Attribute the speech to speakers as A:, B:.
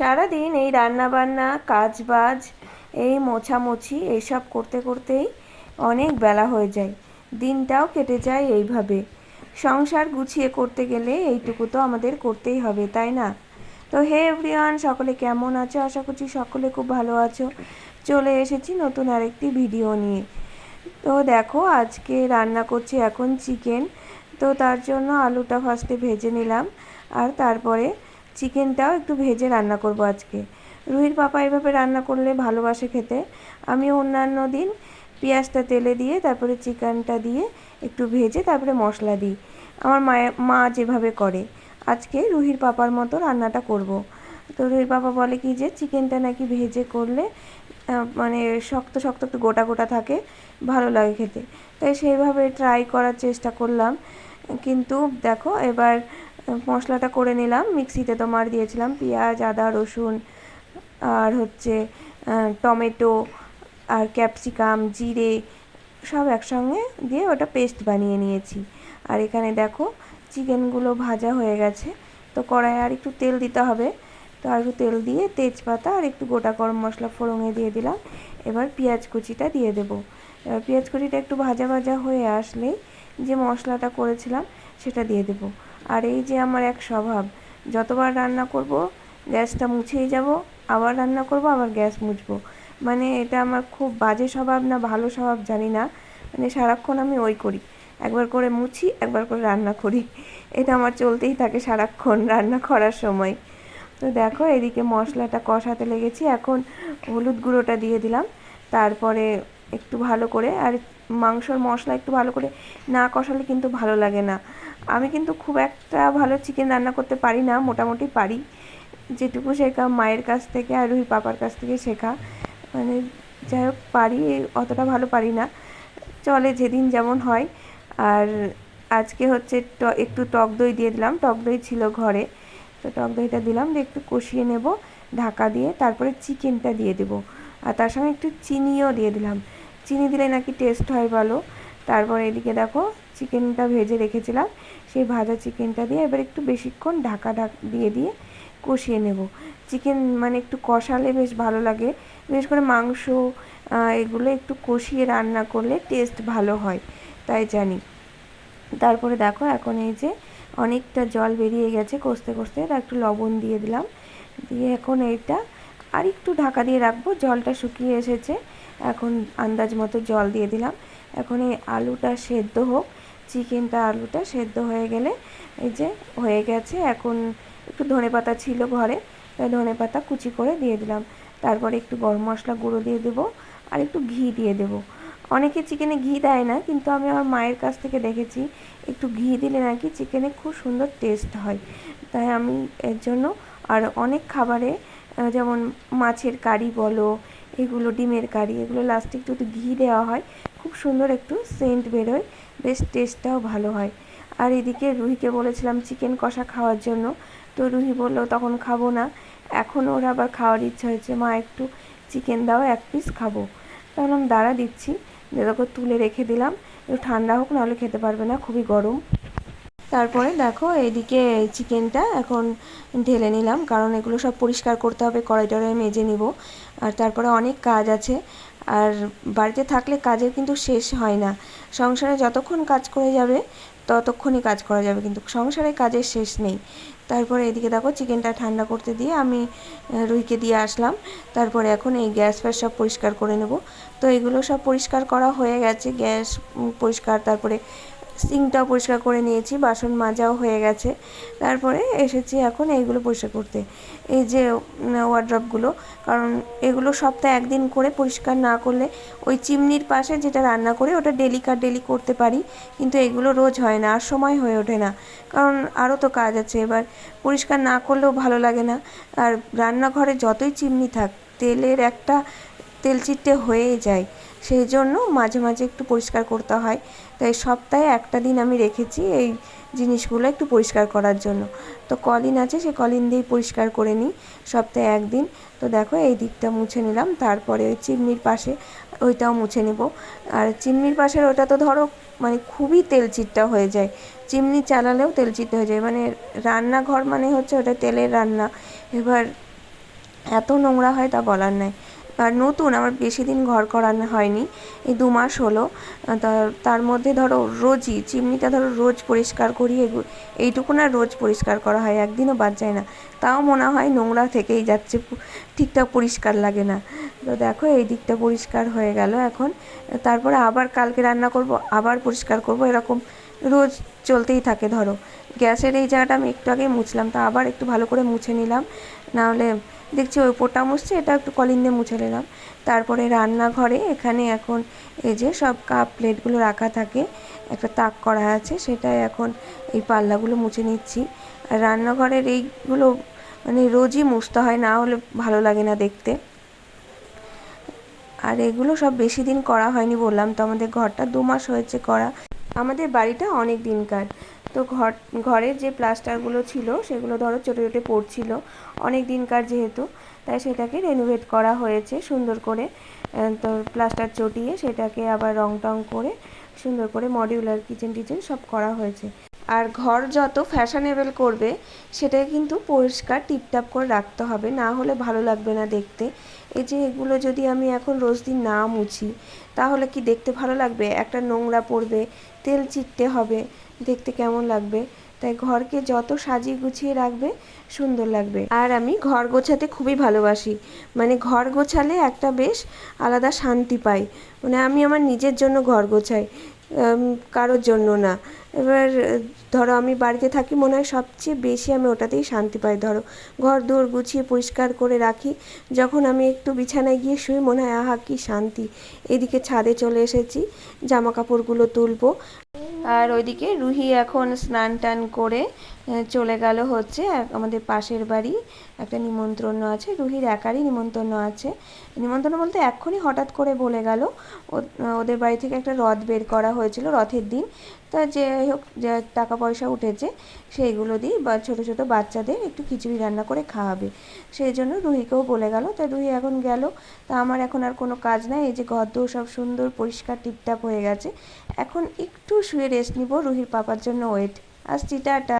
A: সারাদিন এই রান্নাবান্না কাজ বাজ এই মোছামুছি এইসব করতে করতেই অনেক বেলা হয়ে যায়। দিনটাও কেটে যায় এইভাবে। সংসার গুছিয়ে করতে গেলে এইটুকু তো আমাদের করতেই হবে, তাই না? তো হে এভরিওয়ান, সকলে কেমন আছো? আশা করছি সকলে খুব ভালো আছো। চলে এসেছি নতুন আরেকটি ভিডিও নিয়ে। তো দেখো, আজকে রান্না করছি এখন চিকেন। তো তার জন্য আলুটা ফার্স্টে ভেজে নিলাম। আর তারপরে চিকেনটাও একটু ভেজে রান্না করব আজকে। রুহির পাপা এভাবে রান্না করলে ভালোবাসে খেতে। আমি অন্যান্য দিন পেঁয়াজটা তেলে দিয়ে, তারপরে চিকেনটা দিয়ে একটু ভেজে, তারপরে মশলা দিই। আমার মায়ের মা যেভাবে করে। আজকে রুহির পাপার মতো রান্নাটা করব। তো রুহির পাপা বলে কি যে, চিকেনটা নাকি ভেজে করলে মানে শক্ত শক্ত একটু গোটা গোটা থাকে, ভালো লাগে খেতে। তাই সেইভাবে ট্রাই করার চেষ্টা করলাম। কিন্তু দেখো, এবার মশলাটা করে নিলাম। মিক্সিতে তোমার দিয়েছিলাম পেঁয়াজ, আদা, রসুন আর হচ্ছে টমেটো আর ক্যাপসিকাম, জিরে সব একসঙ্গে দিয়ে ওটা পেস্ট বানিয়ে নিয়েছি। আর এখানে দেখো চিকেনগুলো ভাজা হয়ে গেছে। তো কড়াইয়ে আর একটু তেল দিতে হবে। তো আর একটু তেল দিয়ে তেজপাতা আর একটু গোটা গরম মশলা ফোড়ঙে দিয়ে দিলাম। এবার পেঁয়াজ কুচিটা দিয়ে দেবো। এবার পেঁয়াজ কুচিটা একটু ভাজা ভাজা হয়ে আসলেই যে মশলাটা করেছিলাম সেটা দিয়ে দেবো। আর এই যে আমার এক স্বভাব, যতবার রান্না করব, গ্যাসটা মুছেই যাব, আবার রান্না করব, আবার গ্যাস মুছবো। মানে এটা আমার খুব বাজে স্বভাব না ভালো স্বভাব জানি না। মানে সারাক্ষণ আমি ওই করি। একবার করে মুছি, একবার করে রান্না করি। এটা আমার চলতেই থাকে সারাক্ষণ রান্না করার সময়। তো দেখো, এদিকে মশলাটা কষাতে লেগেছি। এখন হলুদ গুঁড়োটা দিয়ে দিলাম। তারপরে একটু ভালো করে আর মাংসর মশলা একটু ভালো করে না কষালে কিন্তু ভালো লাগে না। আমি কিন্তু খুব একটা ভালো চিকেন রান্না করতে পারি না, মোটামুটি পারি। যেটুকু শেখা মায়ের কাছ থেকে আর ওই পাপার কাছ থেকে শেখা। মানে যাই হোক, পারি, অতটা ভালো পারি না। চলে যেদিন যেমন হয়। আর আজকে হচ্ছে একটু টক দই দিয়ে দিলাম। টক দই ছিল ঘরে। তো টক দইটা দিলাম, দিয়ে একটু কষিয়ে নেব ঢাকা দিয়ে। তারপরে চিকেনটা দিয়ে দেবো। আর তার সঙ্গে একটু চিনিও দিয়ে দিলাম। চিনি দিলে নাকি টেস্ট হয় ভালো। তারপর এদিকে দেখো চিকেনটা ভেজে রেখেছিলাম। সেই ভাজা চিকেনটা দিয়ে এবার একটু বেশিক্ষণ ঢাকা ঢাক দিয়ে দিয়ে কষিয়ে নেব। চিকেন মানে একটু কষালে বেশ ভালো লাগে। বিশেষ করে মাংস এগুলো একটু কষিয়ে রান্না করলে টেস্ট ভালো হয়, তাই জানি। তারপরে দেখো এখন এই যে অনেকটা জল বেরিয়ে গেছে, কষতে কষতে একটু লবণ দিয়ে দিলাম। দিয়ে এখন এইটা আর একটু ঢাকা দিয়ে রাখব, জলটা শুকিয়ে এসেছে। এখন আন্দাজ মতো জল দিয়ে দিলাম। এখন এই আলুটা সেদ্ধ হোক, চিকেনটা আলুটা সেদ্ধ হয়ে গেলে এই যে হয়ে গেছে। এখন একটু ধনে পাতা ছিল ঘরে, তাই ধনে পাতা কুচি করে দিয়ে দিলাম। তারপরে একটু গরম মশলা গুঁড়ো দিয়ে দেবো আর একটু ঘি দিয়ে দেবো। অনেকে চিকেনে ঘি দেয় না, কিন্তু আমি আমার মায়ের কাছ থেকে দেখেছি, একটু ঘি দিলে নাকি চিকেনে খুব সুন্দর টেস্ট হয়। তাই আমি এর জন্য আর অনেক খাবারে যেমন মাছের কারি বলো, এগুলো ডিমের কারি, এগুলো লাস্টে একটু ঘি দেওয়া হয়। খুব সুন্দর একটু সেন্ট বেরোয়, বেশ টেস্টটাও ভালো হয়। আর এদিকে রুহিকে বলেছিলাম চিকেন কষা খাওয়ার জন্য। তো রুহি বলল, তখন খাব না। এখন ওর আবার খাওয়ার ইচ্ছা হয়েছে। মা, একটু চিকেন দাও, এক পিস খাব। আমি দাঁড়া, দিচ্ছি। দেখো তুলে রেখে দিলাম। একটু ঠান্ডা হোক, নাহলে খেতে পারবে না, খুবই গরম। তারপরে দেখো এদিকে চিকেনটা এখন ঢেলে নিলাম, কারণ এগুলো সব পরিষ্কার করতে হবে টড়াই মেজে নিব। আর তারপরে অনেক কাজ আছে, আর বাড়িতে থাকলে কাজের কিন্তু শেষ হয় না। সংসারে যতক্ষণ কাজ করে যাবে, ততক্ষণই কাজ করা যাবে, কিন্তু সংসারে কাজের শেষ নেই। তারপরে এদিকে দেখো চিকেনটা ঠান্ডা করতে দিয়ে আমি রুইকে দিয়ে আসলাম। তারপরে এখন এই গ্যাস ফ্যাস সব পরিষ্কার করে নেব। তো এগুলো সব পরিষ্কার করা হয়ে গেছে, গ্যাস পরিষ্কার, তারপরে সিঙ্কটাও পরিষ্কার করে নিয়েছি, বাসন মাজাও হয়ে গেছে। তারপরে এসেছি এখন এইগুলো পরিষ্কার করতে। এই যে ওয়ার্ড্রপগুলো কারণ এগুলো সপ্তাহে একদিন করে পরিষ্কার না করলে ওই চিমনির পাশে যেটা রান্না করে, ওটা ডেলি কার ডেলি করতে পারি, কিন্তু এগুলো রোজ হয় না, আর সময় হয়ে ওঠে না। কারণ আরও তো কাজ আছে, এবার পরিষ্কার না করলেও ভালো লাগে না। আর রান্নাঘরে যতই চিমনি থাক, তেলের একটা তেল চিটে হয়েই যায়। সেই জন্য মাঝে মাঝে একটু পরিষ্কার করতে হয়। তাই সপ্তাহে একটা দিন আমি রেখেছি এই জিনিসগুলো একটু পরিষ্কার করার জন্য। তো কলিন আছে, সে কলিন দিয়েই পরিষ্কার করে নিই সপ্তাহে একদিন। তো দেখো এই দিকটা মুছে নিলাম, তারপরে ওই চিমনির পাশে ওইটাও মুছে নেব। আর চিমনির পাশের ওটা তো ধরো মানে খুবই তেল চিটটা হয়ে যায়। চিমনি চালালেও তেল চিটটা হয়ে যায়। মানে রান্নাঘর মানে হচ্ছে ওটা তেলের রান্না। এবার এত নোংরা হয় তা বলার আর নতুন, আমার বেশি দিন ঘর করানো হয়নি, এই দু মাস হলো। তার মধ্যে ধরো রোজই চিমনিটা ধরো রোজ পরিষ্কার করি এইটুকু না রোজ পরিষ্কার করা হয়, একদিনও বাদ যায় না। তাও মনে হয় নোংরা থেকেই যাচ্ছে ঠিকঠাক পরিষ্কার লাগে না। তো দেখো এই দিকটা পরিষ্কার হয়ে গেল এখন। তারপরে আবার কালকে রান্না করব, আবার পরিষ্কার করব, এরকম রোজ চলতেই থাকে ধরো। গ্যাসের এই জায়গাটা আমি একটু আগে মুছলাম, তা আবার একটু ভালো করে মুছে নিলাম। নাহলে দেখছি ওই পোটা মুছছে, এটা একটু কলিন দিয়ে মুছে নিলাম। তারপরে রান্নাঘরে এখানে এখন এই যে সব কাপ প্লেটগুলো রাখা থাকে, একটা তাক করা আছে, সেটাই এখন এই পাল্লাগুলো মুছে নিচ্ছি। আর রান্নাঘরের এইগুলো মানে রোজই মুছতে হয়, না হলে ভালো লাগে না দেখতে। আর এগুলো সব বেশি দিন করা হয়নি বললাম তো, আমাদের ঘরটা দু মাস হয়েছে করা। আমাদের বাড়িটা অনেক দিনকার। তো ঘর ঘরের যে প্লাস্টারগুলো ছিল সেগুলো ধরো চটে চটে পড়ছিল অনেক দিনকার যেহেতু, তাই সেটাকে রেনোভেট করা হয়েছে সুন্দর করে। তো প্লাস্টার চটিয়ে সেটাকে আবার রং টং করে সুন্দর করে মডিউলার কিচেন টিচেন সব করা হয়েছে। আর ঘর যত ফ্যাশনেবল করবে সেটাকে কিন্তু পরিষ্কার টিপটাপ করে রাখতে হবে, না হলে ভালো লাগবে না দেখতে। এই যে এগুলো যদি আমি এখন রোজ দিন না মুছি, তাহলে কি দেখতে ভালো লাগবে? একটা নোংরা পড়বে, তেল চিটতে হবে দেখতে কেমন লাগবে? তাই ঘরকে যত সাজিয়ে গুছিয়ে রাখবে, সুন্দর লাগবে। আর আমি ঘর গোছাতে খুবই ভালোবাসি। মানে ঘর গোছালে একটা বেশ আলাদা শান্তি পাই। মানে আমি আমার নিজের জন্য ঘর গোছাই কারোর জন্য না। এবার, ধরো আমি বাড়িতে থাকি, মনে হয় সবচেয়ে বেশি আমি ওটাতেই শান্তি পাই। ধরো ঘর দৌড় গুছিয়ে পরিষ্কার করে রাখি। যখন আমি একটু বিছানায় গিয়ে শুই, মনে হয়, আহা, কি শান্তি। এদিকে ছাদে চলে এসেছি জামা কাপড়গুলো তুলবো। আর ওইদিকে রুহি এখন স্নান টান করে চলে গেল হচ্ছে আমাদের পাশের বাড়ি একটা নিমন্ত্রণ আছে, রুহির একারই নিমন্ত্রণ আছে। নিমন্ত্রণ বলতে এক্ষুনি হঠাৎ করে বলে গেল ওদের বাড়ি থেকে একটা রথ বের করা হয়েছিল রথের দিন। তা যে হোক, যে টাকা পয়সা উঠেছে, সেইগুলো দিয়ে বা ছোটো ছোটো বাচ্চাদের একটু খিচুড়ি রান্না করে খাওয়াবে। সেই জন্য রুহিকেও বলে গেল, তা রুহি এখন গেল, তা আমার এখন আর কোনো কাজ নাই, এই যে ঘর দৌড় সব সুন্দর পরিষ্কার টিপটাপ হয়ে গেছে, এখন একটু শুয়ে রেস্ট নিব, রুহির পাপার জন্য ওয়েট আসছি, টাটা।